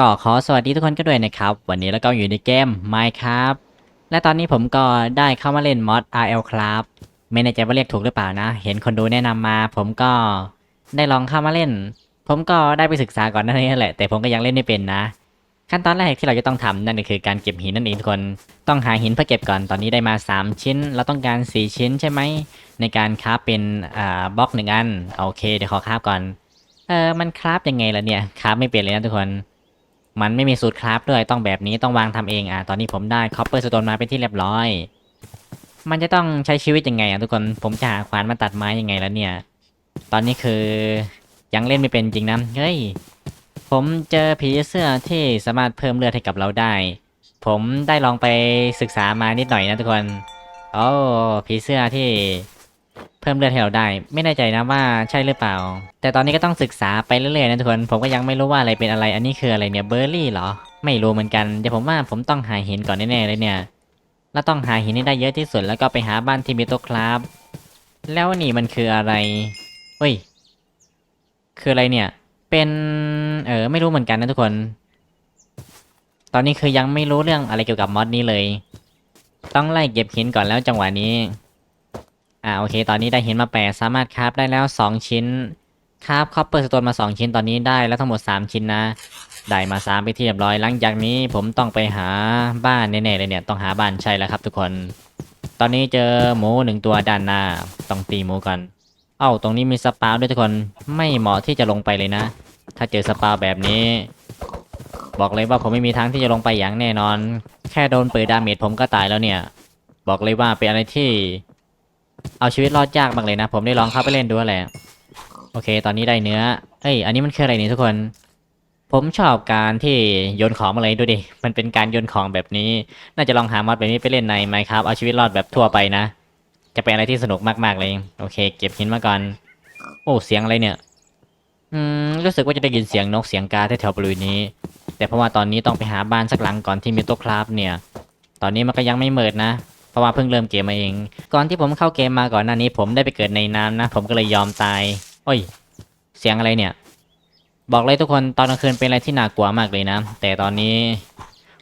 ก็ขอสวัสดีทุกคนก็ด้วยนะครับ วันนี้เราก็อยู่ในเกม Minecraft และตอนนี้ผมก็ได้เข้ามาเล่นมอด RL ครับไม่แน่ใจว่าเรียกถูกหรือเปล่านะ เห็นคนดูแนะนำมา ผมก็ได้ลองเข้ามาเล่น ผมก็ได้ไปศึกษาก่อนนั่นนี่แหละแต่ผมก็ยังเล่นไม่เป็นนะ ขั้นตอนแรกที่เราจะต้องทำนั่นก็คือการเก็บหินนั่นเองทุกคน ต้องหาหินเพื่อเก็บก่อนตอนนี้ได้มา 3 ชิ้น เราต้องการ 4 ชิ้นใช่ไหมในการคราฟเป็นอ่าบล็อกหนึ่งอันโอเคเดี๋ยวขอคราฟก่อนเออมันคราฟยังไงล่ะเนี่ยคราฟไม่เป็นเลยนะทุกคน มันไม่มีสูตรคราฟด้วยต้องแบบนี้ต้องวางทำเองอะตอนนี้ผมได้คอปเปอร์สโตนมาเป็นที่เรียบร้อย มันจะต้องใช้ชีวิตยังไงอะทุกคนผมจะหาขวานมาตัดไม้ยังไงแล้วเนี่ย ตอนนี้คือยังเล่นไม่เป็นจริงนะเฮ้ยผมเจอผีเสื้อที่สามารถเพิ่มเลือดให้กับเราได้ ผมได้ลองไปศึกษามานิดหน่อยนะทุกคนโอ้ผีเสื้อที่ พิ่มเลือดให้เราได้ ไม่แน่ใจนะว่าใช่หรือเปล่า แต่ตอนนี้ก็ต้องศึกษาไปเรื่อยๆนะทุกคนผมก็ยังไม่รู้ว่าอะไรเป็นอะไรอันนี้คืออะไรเนี่ยเบอร์รี่เหรอ ไม่รู้เหมือนกันเดี๋ยวผมว่าผมต้องหาหินก่อนแน่ๆเลยเนี่ยแล้วต้องหาหินให้ได้เยอะที่สุดแล้วก็ไปหาบ้านที่มีโต๊ะคราฟแล้วนี่มันคืออะไรเฮ้ยคืออะไรเนี่ย เป็นเออไม่รู้เหมือนกันนะทุกคน ตอนนี้คือยังไม่รู้เรื่องอะไรเกี่ยวกับมอดนี้เลย ต้องไล่เก็บหินก่อนแล้วจังหวะนี้ อ่าโอเค ตอนนี้ได้หินมาแปดสามารถคราฟได้แล้ว 2 ชิ้นคราฟคอปเปอร์สโตนมา 2 ชิ้นตอนนี้ได้แล้วทั้งหมด 3 ชิ้นนะ ได้มา 3 ไปที่เรียบร้อย หลังจากนี้ผมต้องไปหาบ้านแน่ๆเลยเนี่ย ต้องหาบ้านใช่แล้วครับทุกคน ตอนนี้เจอหมูหนึ่งตัวด้านหน้า ต้องตีหมูก่อน เอ้า ตรงนี้มีสปาวด้วยทุกคน ไม่เหมาะที่จะลงไปเลยนะ ถ้าเจอสปาวแบบนี้ บอกเลยว่าผมไม่มีทางที่จะลงไปอย่างแน่นอน แค่โดนเปิดดาเมจผมก็ตายแล้วเนี่ย บอกเลยว่าเป็นอะไรที่ เอาชีวิตรอดยากมากเลยนะ ผมได้ลองเข้าไปเล่นดูแหละโอเค ตอนนี้ได้เนื้อเอ้ย อันนี้มันคืออะไรนี่ทุกคน ผมชอบการที่โยนของมาเลยดูดิ มันเป็นการโยนของแบบนี้ น่าจะลองหามอดแบบนี้ไปเล่นในไหมครับ เอาชีวิตรอดแบบทั่วไปนะ จะเป็นอะไรที่สนุกมากๆเลย โอเค เก็บหินมาก่อน โอ้ เสียงอะไรเนี่ย อืม รู้สึกว่าจะได้ยินเสียงนกเสียงกาแถวๆบริเวณนี้ แต่เพราะว่าตอนนี้ต้องไปหาบ้านสักหลังก่อนที่มีโต๊ะคราฟเนี่ย ตอนนี้มันก็ยังไม่เมิดนะ ราะว่าเพิ่งเริ่มเกมมาเอง ก่อนที่ผมเข้าเกมมาก่อนหน้านี้ ผมได้ไปเกิดในน้ำนะ ผมก็เลยยอมตาย โอ้ย เสียงอะไรเนี่ย บอกเลยทุกคนตอนกลางคืนเป็นอะไรที่น่ากลัวมากเลยนะ แต่ตอนนี้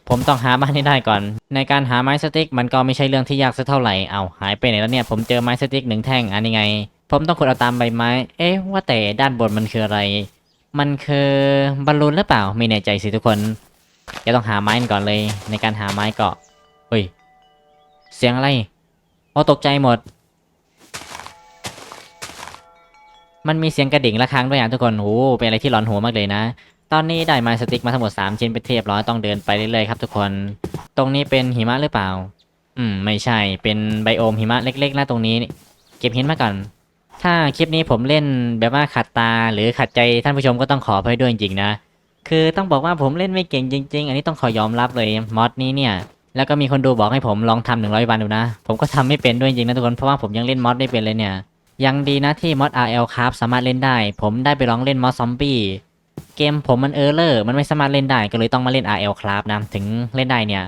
ผมต้องหาบ้านให้ได้ก่อน ในการหาไม้สติ๊กมันก็ไม่ใช่เรื่องที่ยากสักเท่าไหร่ เอาหายไปไหนแล้วเนี่ย ผมเจอไม้สติ๊กหนึ่งแท่ง อันนี้ไง ผมต้องขุดเอาตามใบไม้ เอ๊ะว่าแต่ด้านบนมันคืออะไร มันคือบอลลูนหรือเปล่า ไม่แน่ใจสิทุกคนจะต้องหาไม้ก่อนเลย ในการหาไม้เฮ้ย เสียงอะไรโอ้ตกใจหมด มันมีเสียงกระดิ่งระฆังด้วยอะทุกคนโอ้เป็นอะไรที่หลอนหัวมากเลยนะ ตอนนี้ได้ไม้สติ๊กมาทั้งหมด 3 ชิ้นไปเทียบร้อยต้องเดินไปเรื่อยๆครับทุกคน ตรงนี้เป็นหิมะหรือเปล่า อืม ไม่ใช่ เป็นไบโอมหิมะเล็กๆนะตรงนี้ เก็บหินมาก่อน ถ้าคลิปนี้ผมเล่นแบบว่าขัดตาหรือขัดใจท่านผู้ชมก็ต้องขออภัยด้วยจริงๆนะ คือต้องบอกว่าผมเล่นไม่เก่งจริง ๆ อันนี้ต้องขอยอมรับเลยมอดนี้เนี่ย แล้วก็มีคนดูบอกให้ผมลองทำหนึ่งร้อยวันดูนะ ผมก็ทำไม่เป็นด้วยจริงนะทุกคน เพราะว่าผมยังเล่นมอดไม่เป็นเลยเนี่ย ยังดีนะที่มอด RL ครับสามารถเล่นได้ ผมได้ไปลองเล่นมอดซอมบี้ เกมผมมันเออร์เลอร์ มันไม่สามารถเล่นได้ ก็เลยต้องมาเล่น RL ครับนะ ถึงเล่นได้เนี่ย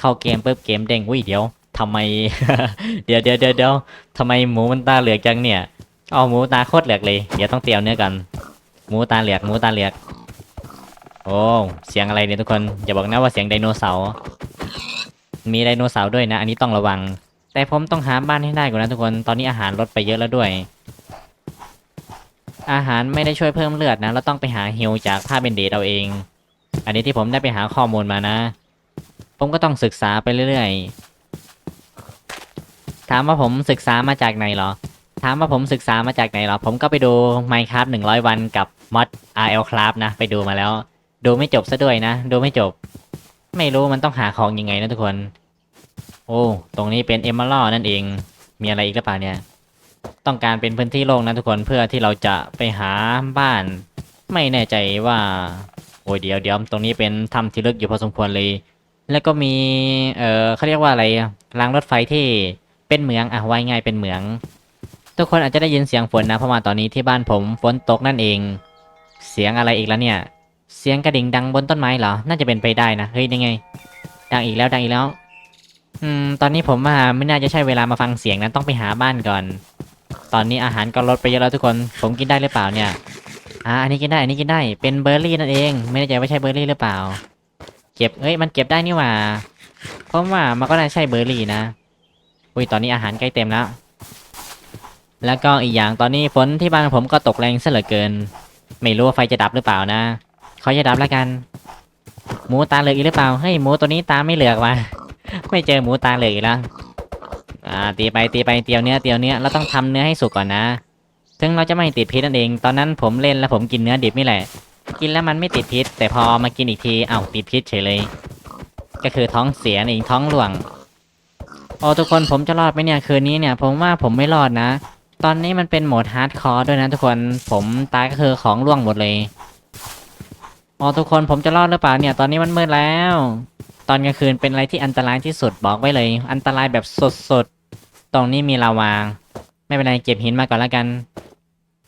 เข้าเกมปุ๊บเกมเด้งอุ้ยเดี๋ยวทำไมเดี๋ยวเดี๋ยวเดี๋ยวเดี๋ยวทำไมหมูมันตาเหลือกจังเนี่ย เอาหมูตาโคตรเหลือกเลย เดี๋ยวต้องเตรียมเนื้อกัน หมูตาเหลือกหมูตาเหลือก โอ้ เสียงอะไรเนี่ยทุกคน อย่าบอกนะว่าเสียงไดโนเสาร์ มีไดโนเสาร์ด้วยนะ อันนี้ต้องระวัง แต่ผมต้องหาบ้านให้ได้ก่อนนะทุกคน ตอนนี้อาหารลดไปเยอะแล้วด้วย อาหารไม่ได้ช่วยเพิ่มเลือดนะ เราต้องไปหาฮิลจากผ้าเบนเดตเอาเอง อันนี้ที่ผมได้ไปหาข้อมูลมานะ ผมก็ต้องศึกษาไปเรื่อยๆ ถามว่าผมศึกษามาจากไหนเหรอ ถามว่าผมศึกษามาจากไหนเหรอ ผมก็ไปดู Minecraft 100 วันกับมอด RL Craft นะ ไปดูมาแล้ว ดูไม่จบซะด้วยนะ ดูไม่จบ ไม่รู้มันต้องหาของยังไงนะทุกคน โอ้ ตรงนี้เป็นเอมเมอรัลนั่นเอง มีอะไรอีกหรือเปล่าเนี่ย ต้องการเป็นพื้นที่โล่งนะทุกคนเพื่อที่เราจะไปหาบ้าน ไม่แน่ใจว่า โอ้ยเดี๋ยวเดี๋ยวตรงนี้เป็นถ้ำที่ลึกอยู่พอสมควรเลย แล้วก็มี เออเขาเรียกว่าอะไรรางรถไฟที่เป็นเหมืองอะไว้ง่ายเป็นเหมือง ทุกคนอาจจะได้ยินเสียงฝนนะเพราะว่าตอนนี้ที่บ้านผมฝนตกนั่นเอง เสียงอะไรอีกแล้วเนี่ย เสียงกระดิ่งดังบนต้นไม้เหรอ น่าจะเป็นไปได้นะ เฮ้ยนี่ไง ดังอีกแล้วดังอีกแล้ว อืม ตอนนี้ผมว่าไม่น่าจะใช่เวลามาฟังเสียงนะต้องไปหาบ้านก่อน ตอนนี้อาหารก็ลดไปเยอะแล้วทุกคน ผมกินได้หรือเปล่าเนี่ย อ่า อันนี้กินได้ อันนี้กินได้ เป็นเบอร์รี่นั่นเอง ไม่แน่ใจว่าใช่เบอร์รี่หรือเปล่า เก็บเอ้ย มันเก็บได้นี่หว่า เพราะว่ามันก็น่าใช่เบอร์รี่นะ อุ้ย ตอนนี้อาหารใกล้เต็มแล้ว แล้วก็อีกอย่างตอนนี้ฝนที่บ้านผมก็ตกแรงซะเหลือเกิน ไม่รู้ว่าไฟจะดับหรือเปล่านะ เขาจะดับแล้วกัน หมูตาเหลือกอีกหรือเปล่าเฮ้ยหมูตัวนี้ตาไม่เหลือกว่ะไม่เจอหมูตาเหลือกอีกแล้วอ่าตีไปตีไปเตียวเนื้อเตียวเนื้อเราต้องทำเนื้อให้สุกก่อนนะ ถึงเราจะไม่ติดพิษนั่นเอง ตอนนั้นผมเล่นแล้วผมกินเนื้อดิบนี่แหละ กินแล้วมันไม่ติดพิษ แต่พอมากินอีกทีเอ้าติดพิษเฉยเลย ก็คือท้องเสียนั่นเองท้องหลวงโอ้ทุกคนผมจะรอดไหมเนี่ยคืนนี้เนี่ย ผมว่าผมไม่รอดนะ ตอนนี้มันเป็นโหมดฮาร์ดคอร์ด้วยนะทุกคนผมตายก็คือของร่วงหมดเลย โอ้ทุกคนผมจะรอดหรือเปล่าเนี่ย ตอนนี้มันมืดแล้ว ตอนกลางคืนเป็นอะไรที่อันตรายที่สุดบอกไว้เลย อันตรายแบบสดๆ ตรงนี้มีลาวาไม่เป็นไรเก็บหินมาก่อนแล้วกัน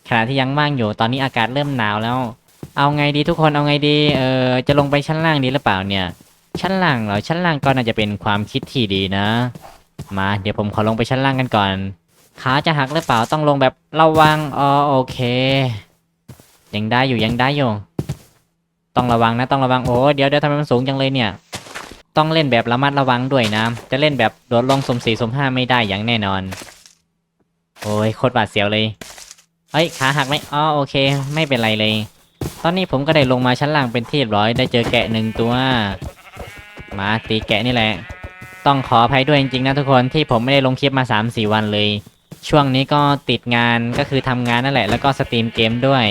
ขณะที่ยังว่างอยู่ ตอนนี้อากาศเริ่มหนาวแล้ว เอาไงดีทุกคนเอาไงดีเออจะลงไปชั้นล่างดีหรือเปล่าเนี่ย ชั้นล่างเหรอชั้นล่างก็น่าจะเป็นความคิดที่ดีนะ มาเดี๋ยวผมขอลงไปชั้นล่างกันก่อนขาจะหักหรือเปล่าต้องลงแบบระวังอ๋อโอเค ยังได้อยู่ยังได้อยู่ ต้องระวังนะต้องระวังโอ้เดี๋ยวเดี๋ยวทำไมมันสูงจังเลยเนี่ย ต้องเล่นแบบระมัดระวังด้วยนะ จะเล่นแบบโดดลงสมสี่สมห้าไม่ได้อย่างแน่นอน โอ้ยโคตรบาดเสียวเลยเอ้ยขาหักไหมอ๋อโอเค ไม่เป็นไรเลย ตอนนี้ผมก็ได้ลงมาชั้นล่างเป็นที่เรียบร้อยได้เจอแกะหนึ่งตัวมาตีแกะนี่แหละ ต้องขออภัยด้วยจริงๆนะทุกคนที่ผมไม่ได้ลงคลิปมา3 4วันเลย ช่วงนี้ก็ติดงานก็คือทำงานนั่นแหละ แล้วก็สตรีมเกมด้วย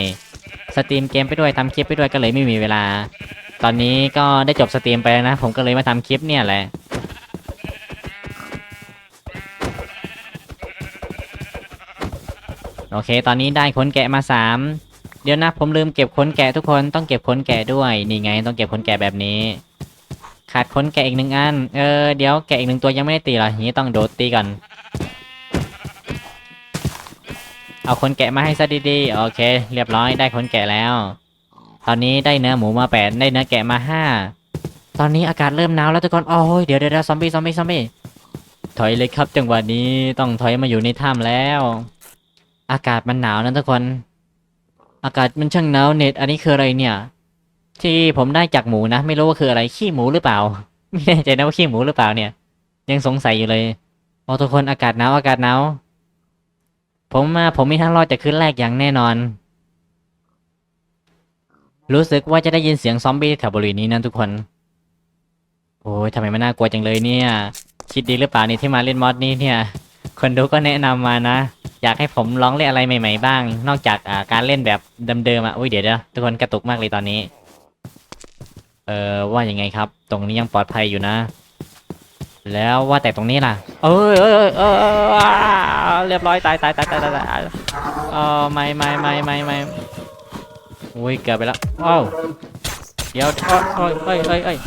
สตรีมเกมไปด้วยทำคลิปไปด้วยก็เลยไม่มีเวลา ตอนนี้ก็ได้จบสตรีมไปแล้วนะ ผมก็เลยมาทำคลิปเนี่ยแหละโอเค ตอนนี้ได้ขนแกะมาสามเดี๋ยวนะผมลืมเก็บขนแกะทุกคนต้องเก็บขนแกะด้วยนี่ไง ต้องเก็บขนแกะแบบนี้ ขาดขนแกะอีกหนึ่งอันเออเดี๋ยวแกะอีกหนึ่งตัวยังไม่ได้ตีเหรอนี้ต้องโดดตีก่อน เอาขนแกะมาให้ซะดีๆ โอเค เรียบร้อยได้ขนแกะแล้ว ตอนนี้ได้เนื้อหมูมาแปดได้เนื้อแกะมาห้าตอนนี้อากาศเริ่มหนาวแล้วทุกคนโอ้ยเดี๋ยวเดี๋ยวซอมบี้ซอมบี้ซอมบี้ถอยเลยครับ จังหวะนี้ต้องถอยมาอยู่ในถ้ำแล้ว อากาศมันหนาวนะทุกคน อากาศมันช่างหนาวเน็ตอันนี้คืออะไรเนี่ย ที่ผมได้จากหมูนะ ไม่รู้ว่าคืออะไรขี้หมูหรือเปล่า ไม่แน่ใจนะว่าขี้หมูหรือเปล่าเนี่ย ยังสงสัยอยู่เลยโอ้ทุกคนอากาศหนาวอากาศหนาว ผมมาผมมีทางรอดจากคืนแรกอย่างแน่นอน รู้สึกว่าจะได้ยินเสียงซอมบี้แถวบริเวณนี้นะทุกคน โอ้ยทำไมมันน่ากลัวจังเลยเนี่ย คิดดีหรือเปล่านี่ที่มาเล่นมอดนี้เนี่ย คนดูก็แนะนำมานะ อยากให้ผมลองเล่นอะไรใหม่ ๆ บ้าง นอกจากาการเล่นแบบเดิมๆอะอุ้ยเดี๋ยวเดี๋ยวทุกคนกระตุกมากเลยตอนนี้ เออว่ายังไงครับ ตรงนี้ยังปลอดภัยอยู่นะ แล้วว่าแต่ตรงนี้ล่ะ เอ้ยเอ้ยเอ้ยเอ้ยเออเรียบร้อยตายตายตายตายตายตายเออไม่ไม่ไม่ไม่ไม่อุ้ยเกือบไปแล้วว้าวเดี๋ยวโอ้ยโอ้ยเอ้ยเอ้ยเอ้ย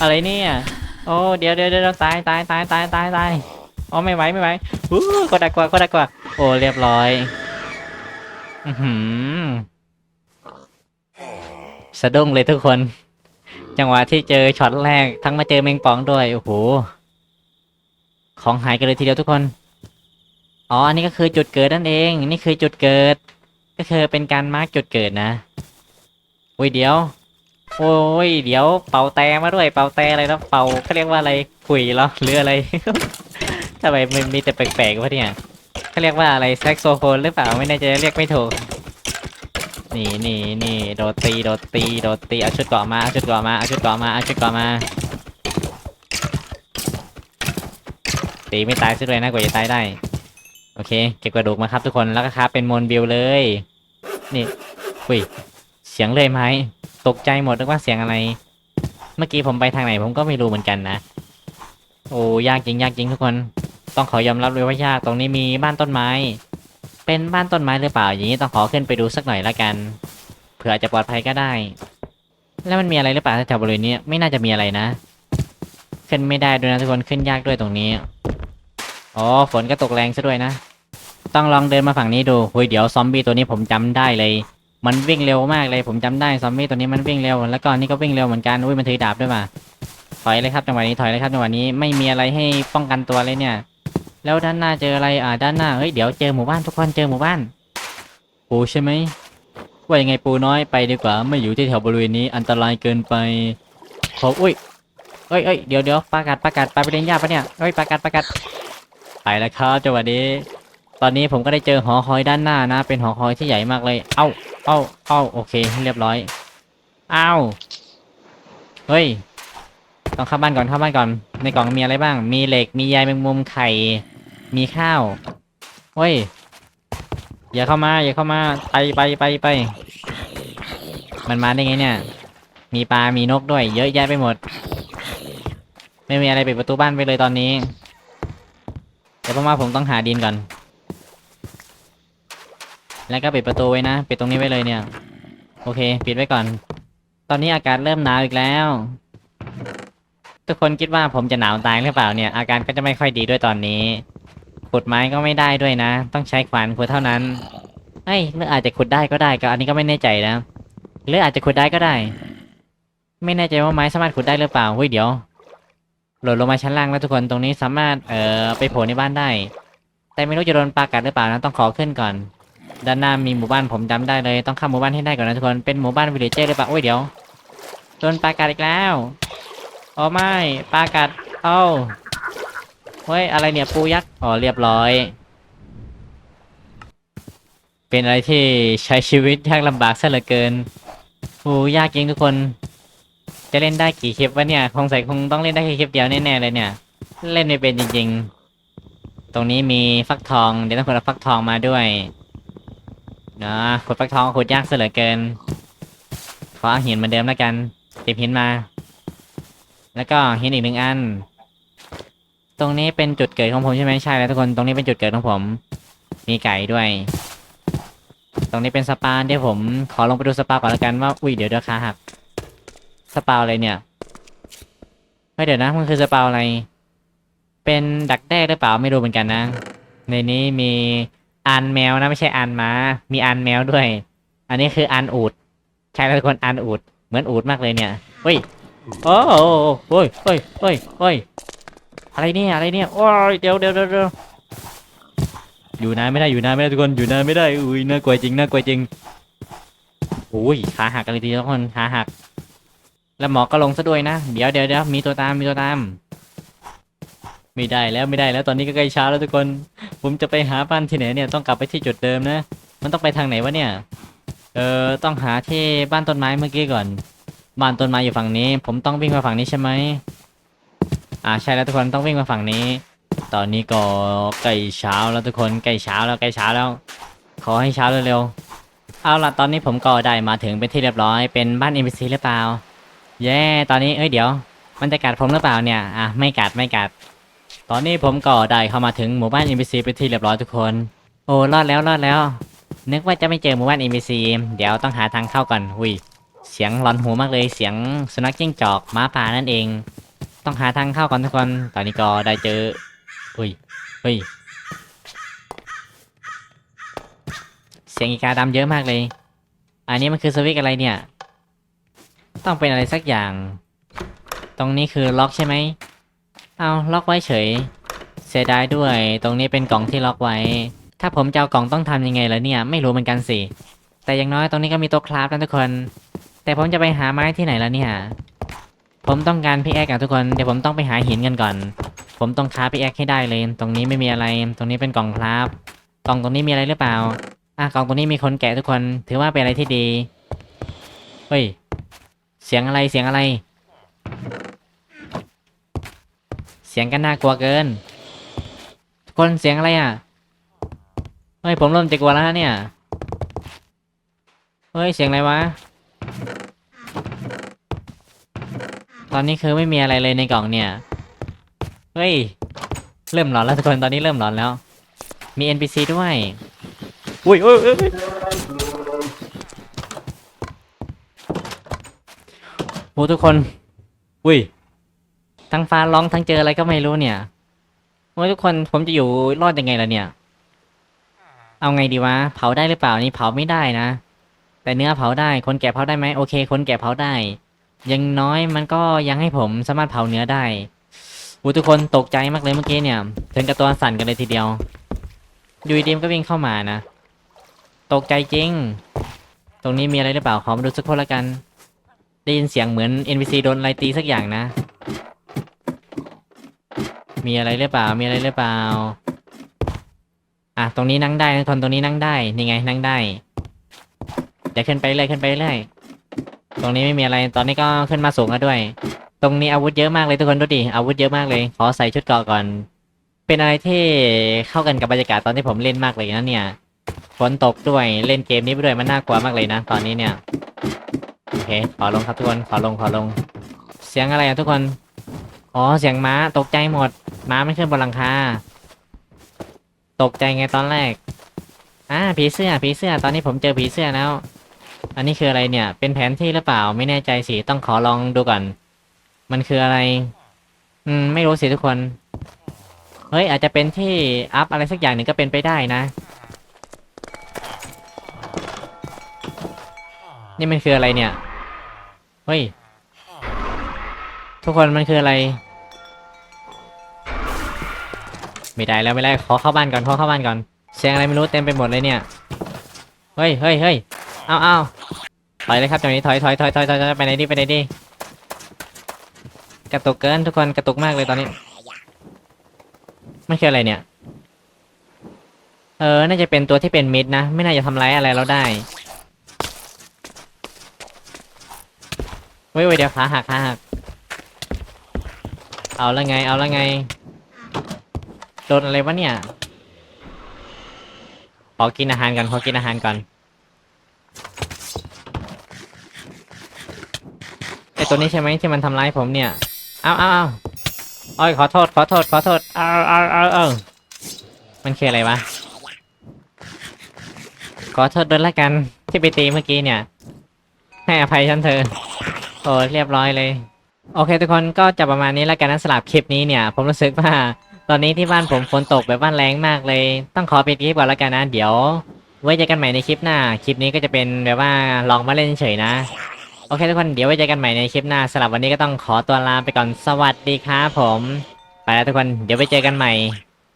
อะไรเนี่ยโอ้เดี๋ยวเดี๋ยวเดี๋ยวตายตายตายตายตายตายอ๋อไม่ไหวไม่ไหวอู้ก็ดักกว่าก็ดักว่าโอ้เรียบร้อยอือหือสะดุ้งเลยทุกคน จังหวะที่เจอช็อตแรกทั้งมาเจอแมงปองด้วยโอ้โห ของหายกันเลยทีเดียวทุกคน อ๋อ อันนี้ก็คือจุดเกิดนั่นเอง นี่คือจุดเกิด ก็คือเป็นการมาร์กจุดเกิดนะอุ้ยเดี๋ยว โอ้ยเดี๋ยว เป่าแตมาด้วย เป่าแตอะไรนะเป่าเขาเรียกว่าอะไรขุยเหรอหรืออะไรทำไมมันมีแต่แปลกๆวะเนี่ยเขาเรียกว่าอะไรแซกโซโฟนหรือเปล่าไม่แน่ใจเรียกไม่ถูกนี่นี่นี่โดดตีโดดตีโดดตีเอาชุดเกาะมาเอาชุดเกาะมาเอาชุดเกาะมาเอาชุดเกาะมา ตีไม่ตายซะด้วยนะกว่าจะตายได้ โอเค เก็บกระดูกมาครับทุกคนแล้วก็ครับเป็นมนบิลเลย นี่อุ้ยเสียงเลยไหมตกใจหมดนึกว่าเสียงอะไร เมื่อกี้ผมไปทางไหนผมก็ไม่รู้เหมือนกันนะ โอ้ยากจริงยากจริงทุกคน ต้องขอยอมรับเลยว่ายากตรงนี้มีบ้านต้นไม้ เป็นบ้านต้นไม้หรือเปล่าอย่างนี้ต้องขอขึ้นไปดูสักหน่อยละกันเผื่อจะปลอดภัยก็ได้ แล้วมันมีอะไรหรือเปล่าแถวบริเวณนี้ไม่น่าจะมีอะไรนะ ขึ้นไม่ได้ด้วยนะทุกคนขึ้นยากด้วยตรงนี้อ๋อฝนก็ตกแรงซะด้วยนะ ต้องลองเดินมาฝั่งนี้ดูเฮ้ยเดี๋ยวซอมบี้ตัวนี้ผมจำได้เลย มันวิ่งเร็วมากเลยผมจำได้ซอมบี้ตัวนี้มันวิ่งเร็วแล้วก็อันนี่ก็วิ่งเร็วเหมือนกันอุ้ยมันถือดาบด้วยป่ะถอยเลยครับจังหวะนี้ถอยเลยครับจังหวะนี้ไม่มีอะไรให้ป้องกันตัวเลยเนี่ย แล้วด้านหน้าเจออะไรอ่าด้านหน้าเฮ้ยเดี๋ยวเจอหมู่บ้านทุกคนเจอหมู่บ้านโอ้ใช่ไหมว่ายังไงปูน้อยไปดีกว่าไม่อยู่ที่แถวบริเวณนี้อันตรายเกินไปขออุ้ย เอ้ยเอ้ยเดี๋ยวเดี๋ยวปลากัดปลากัดปไปเลี้ยาปะเนี่ยเอ้ยปลากัดปลากัดไปแล้วครับจังหวะนี้ ตอนนี้ผมก็ได้เจอหอคอยด้านหน้านะ เป็นหอคอยที่ใหญ่มากเลย เอ้าเอ้าเอ้าโอเคเรียบร้อยเอ้าเฮ้ยต้องเข้าบ้านก่อนเข้าบ้านก่อน ในกล่องมีอะไรบ้าง มีเหล็กมีใยแมงมุมไข่ มีข้าวเฮ้ยอย่าเข้ามาอย่าเข้ามาไปไปไปไปมันมาได้ไงเนี่ย มีปลา มีนกด้วย เยอะแยะไปหมด ไม่มีอะไรปิดประตูบ้านไปเลยตอนนี้เดี๋ยวผมว่าผมต้องหาดินก่อน แล้วก็ปิดประตูไว้นะ ปิดตรงนี้ไว้เลยเนี่ย โอเค ปิดไว้ก่อน ตอนนี้อากาศเริ่มหนาวอีกแล้ว ทุกคนคิดว่าผมจะหนาวตายหรือเปล่าเนี่ย อาการก็จะไม่ค่อยดีด้วยตอนนี้ ขุดไม้ก็ไม่ได้ด้วยนะ ต้องใช้ขวานขุดเท่านั้นเอ้ยหรืออาจจะขุดได้ก็ได้ก็อันนี้ก็ไม่แน่ใจนะ หรืออาจจะขุดได้ก็ได้ ไม่แน่ใจว่าไม้สามารถขุดได้หรือเปล่าเฮ้ยเดี๋ยว หล่นลงมาชั้นล่างแล้วทุกคนตรงนี้สามารถเอ่อไปโผล่ในบ้านได้ แต่ไม่รู้จะโดนปลากัดหรือเปล่านะต้องขอขึ้นก่อน ด้านหน้ามีหมู่บ้านผมจำได้เลยต้องเข้าหมู่บ้านให้ได้ก่อนนะทุกคนเป็นหมู่บ้านวิลเลจเจอร์หรือเปล่าโอ้ยเดี๋ยวโดนปลากัดอีกแล้วโอ้ไม่ปลากัดเอ้าเฮ้ยอะไรเนี่ยปูยักษ์อ๋อเรียบร้อย เป็นอะไรที่ใช้ชีวิตยากลำบากซะเหลือเกินโอ้ยากจริงทุกคน จะเล่นได้กี่คลิปวะเนี่ยคงใส่คงต้องเล่นได้แค่คลิปเดียวแน่ๆเลยเนี่ย เล่นไม่เป็นจริง ๆ ตรงนี้มีฟักทอง เดี๋ยวต้องคนเอาฟักทองมาด้วยนะขุดฟักทองขุดยากเสียเหลือเกินขอหินเหมือนเดิมแล้วกันติบหินมา แล้วก็หินอีกหนึ่งอัน ตรงนี้เป็นจุดเกิดของผมใช่ไหมใช่แล้วทุกคนตรงนี้เป็นจุดเกิดของผม มีไก่ด้วย ตรงนี้เป็นสปาเดี๋ยวผมขอลงไปดูสปาก่อนแล้วกันว่าอุ้ยเดี๋ยวเดี๋ยวขาหัก สปาอะไรเนี่ยไม่เดี๋ยวนะมันคือสปาอะไร เป็นดักแด้หรือเปล่าไม่รู้เหมือนกันนะ ในนี้มีอันแมวนะไม่ใช่อันม้า มีอันแมวด้วย อันนี้คืออันอูดใช่แล้วทุกคนอันอูดเหมือนอูดมากเลยเนี่ยเฮ้ยโอ้โหโอ้ยโอ้ยโอ้ยโอ้ยอะไรเนี่ยอะไรเนี่ยโอ้ยเดี๋ยวเดี๋ยวเดี๋ยวอยู่นานไม่ได้อยู่นานไม่ได้ทุกคนอยู่นานไม่ได้อุ้ยน่ากลัวจริงน่ากลัวจริงอุ้ยขาหักกันเลยทีทุกคนขาหัก แล้วหมอก็ลงซะด้วยนะ เดี๋ยวเดี๋ยวเดี๋ยวมีตัวตามมีตัวตาม ไม่ได้แล้วไม่ได้แล้วตอนนี้ก็ใกล้เช้าแล้วทุกคน ผมจะไปหาบ้านที่ไหนเนี่ยต้องกลับไปที่จุดเดิมนะ มันต้องไปทางไหนวะเนี่ย เออต้องหาที่บ้านต้นไม้เมื่อกี้ก่อน บ้านต้นไม้อยู่ฝั่งนี้ ผมต้องวิ่งมาฝั่งนี้ใช่ไหมอ่าใช่แล้วทุกคนต้องวิ่งมาฝั่งนี้ ตอนนี้ก็ใกล้เช้าแล้วทุกคนใกล้เช้าแล้วใกล้เช้าแล้ว ขอให้เช้าเร็วๆเอาล่ะตอนนี้ผมก็ได้มาถึงเป็นที่เรียบร้อยเป็นบ้าน NPC หรือเปล่า เย้ตอนนี้เอ้ยเดี๋ยว มันจะกัดผมหรือเปล่าเนี่ย อะไม่กัดไม่กัด ตอนนี้ผมก็ได้เข้ามาถึงหมู่บ้าน NPC เป็นที่เรียบร้อยทุกคน โอ้รอดแล้วรอดแล้ว นึกว่าจะไม่เจอหมู่บ้าน NPC เดี๋ยวต้องหาทางเข้าก่อนหุยเสียงหลอนหูมากเลยเสียงสุนัขจิ้งจอกหมาป่านั่นเอง ต้องหาทางเข้าก่อนทุกคน ตอนนี้ก็ได้เจออุ้ยเฮ้ยเสียงอีกาดำเยอะมากเลย อันนี้มันคือสวิตอะไรเนี่ย ต้องเป็นอะไรสักอย่าง ตรงนี้คือล็อกใช่ไหม เอาล็อกไว้เฉย เสียดายด้วย ตรงนี้เป็นกล่องที่ล็อกไว้ ถ้าผมจะเอากล่องต้องทำยังไงล่ะเนี่ย ไม่รู้เหมือนกันสิ แต่อย่างน้อยตรงนี้ก็มีโต๊ะคราฟนะทุกคน แต่ผมจะไปหาไม้ที่ไหนล่ะเนี่ย ผมต้องการพี่แอกกับทุกคน เดี๋ยวผมต้องไปหาหินกันก่อน ผมต้องคราฟพี่แอกให้ได้เลย ตรงนี้ไม่มีอะไร ตรงนี้เป็นกล่องคราฟ กล่องตรงนี้มีอะไรหรือเปล่า อะกล่องตรงนี้มีคนแกะทุกคน ถือว่าเป็นอะไรที่ดี เฮ้ย เสียงอะไรเสียงอะไร เสียงกันน่ากลัวเกิน ทุกคนเสียงอะไรอะเฮ้ยผมเริ่มจะกลัวแล้วเนี่ยเฮ้ยเสียงอะไรวะตอนนี้คือไม่มีอะไรเลยในกล่องเนี่ยเฮ้ยเริ่มหลอนแล้วทุกคนตอนนี้เริ่มหลอนแล้ว มี NPC ด้วยอุ้ยอุ้ยอุ้ย โอ้ทุกคน อุ้ย ทั้งฟ้าร้องทั้งเจออะไรก็ไม่รู้เนี่ยโอ้ทุกคนผมจะอยู่รอดยังไงล่ะเนี่ย เอาไงดีวะ เผาได้หรือเปล่านี่เผาไม่ได้นะ แต่เนื้อเผาได้ คนแก่เผาได้ไหมโอเค คนแก่เผาได้ ยังน้อยมันก็ยังให้ผมสามารถเผาเนื้อได้อูทุกคนตกใจมากเลยเมื่อกี้เนี่ย ถึงกับตัวสั่นกันเลยทีเดียวยูดีมก็วิ่งเข้ามานะ ตกใจจริง ตรงนี้มีอะไรหรือเปล่า ขอมาดูสักคนละกัน ได้ยินเสียงเหมือน NPC โดนอะไรตีสักอย่างนะ มีอะไรหรือเปล่า มีอะไรหรือเปล่า อะ ตรงนี้นั่งได้นะคนตรงนี้นั่งได้ นี่ไงนั่งได้เดี๋ยวขึ้นไปเรื่อยขึ้นไปเรื่อย ตรงนี้ไม่มีอะไร ตอนนี้ก็ขึ้นมาสูงแล้วด้วย ตรงนี้อาวุธเยอะมากเลยทุกคนดูดิ อาวุธเยอะมากเลย ขอใส่ชุดเกราะก่อน เป็นอะไรที่เข้ากันกับบรรยากาศตอนที่ผมเล่นมากเลยนะเนี่ย ฝนตกด้วย เล่นเกมนี้ไปด้วยมันน่ากลัวมากเลยนะ ตอนนี้เนี่ย เคขอลงครับทุกคนขอลงขอลง เสียงอะไรอะทุกคนอ๋อเสียงม้าตกใจหมดม้าไม่ขึ้นบนหลังคาตกใจไงตอนแรกอ่าผีเสื้อผีเสื้อตอนนี้ผมเจอผีเสื้อแล้ว อันนี้คืออะไรเนี่ย เป็นแผนที่หรือเปล่าไม่แน่ใจสิต้องขอลองดูก่อน มันคืออะไร อืม ไม่รู้สิทุกคน เฮ้ย อาจจะเป็นที่อัพอะไรสักอย่างหนึ่งก็เป็นไปได้นะ นี่มันคืออะไรเนี่ย เฮ้ย ทุกคนมันคืออะไร ไม่ได้แล้วไม่ได้ขอเข้าบ้านก่อนขอเข้าบ้านก่อนเสียงอะไรไม่รู้เต็มไปหมดเลยเนี่ย เฮ้ยเฮ้ยเฮ้ยเอาเอาถอยเลยครับตรงนี้ถอยถอยถอยถอยถอยถอยไปไหนดีไปไหนดีกระตุกเกินทุกคนกระตุกมากเลยตอนนี้ไม่คืออะไรเนี่ย เออ น่าจะเป็นตัวที่เป็นมิดนะ ไม่น่าจะทำร้ายอะไรเราได้ เว้ยเว้ยเดี๋ยวขาหักขาหัก เอาละไง เอาละไง โดนอะไรวะเนี่ย ขอกินอาหารก่อน ขอกินอาหารก่อน ไอตัวนี้ใช่ไหมที่มันทำร้ายผมเนี่ย เอาเอาเอาโอ้ยขอโทษ ขอโทษ ขอโทษ เอาเอาเอาเอามันคืออะไรวะ ขอโทษด้วยละกันที่ไปตีเมื่อกี้เนี่ย ให้อภัยฉันเถอะ โอ้เรียบร้อยเลย โอเค ทุกคนก็จะประมาณนี้แล้วกันนะสำหรับคลิปนี้เนี่ย ผมรู้สึกว่า ตอนนี้ที่บ้านผมฝนตกแบบว่านแรงมากเลย ต้องขอปิดคลิปก่อนแล้วกันนะ เดี๋ยว ไว้เจอกันใหม่ในคลิปหน้า คลิปนี้ก็จะเป็นแบบว่าลองมาเล่นเฉยนะ โอเค ทุกคนเดี๋ยวไว้เจอกันใหม่ในคลิปหน้าสำหรับวันนี้ก็ต้องขอตัวลาไปก่อนสวัสดีครับผม ไปแล้วทุกคนเดี๋ยวไปเจอกันใหม่